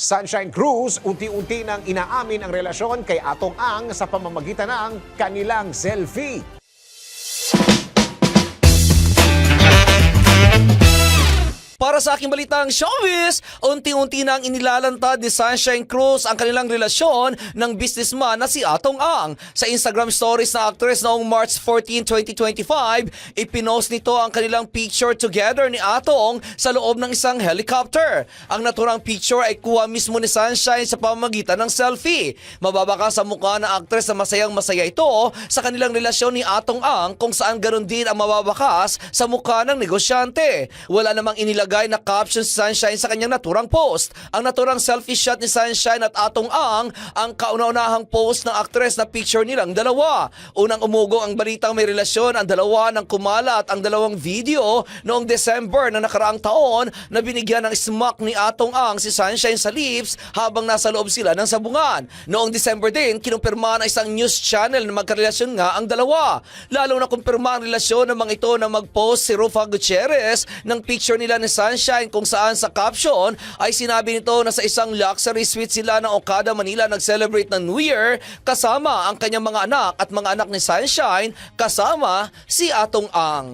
Sunshine Cruz, unti-unti nang inaamin ang relasyon kay Atong Ang sa pamamagitan ng kanilang selfie. Para sa aking balitang showbiz, unti-unti nang inilalantad ni Sunshine Cruz ang kanilang relasyon ng businessman na si Atong Ang. Sa Instagram stories na actress noong March 14, 2025, ipinost nito ang kanilang picture together ni Atong sa loob ng isang helicopter. Ang naturang picture ay kuha mismo ni Sunshine sa pamamagitan ng selfie. Mababaka sa mukha ng actress na masayang masaya ito sa kanilang relasyon ni Atong Ang kung saan ganon din ang mababakas sa mukha ng negosyante. Wala namang inilagay na caption si Sunshine sa kanyang naturang post. Ang naturang selfie shot ni Sunshine at Atong Ang ang kauna-unahang post ng actress na picture nilang dalawa. Unang umugo ang balitang may relasyon ang dalawa ng kumalat ang dalawang video noong December na nakaraang taon na binigyan ng smack ni Atong Ang si Sunshine sa lips habang nasa loob sila ng sabungan. Noong December din, kinumpirma ng isang news channel na magkarelasyon nga ang dalawa. Lalong na kumpirma ang relasyon ng mga ito na mag-post si Rufa Gutierrez ng picture nila ni Sunshine kung saan sa caption ay sinabi nito na sa isang luxury suite sila ng Okada, Manila nag-celebrate ng New Year kasama ang kanyang mga anak at mga anak ni Sunshine kasama si Atong Ang.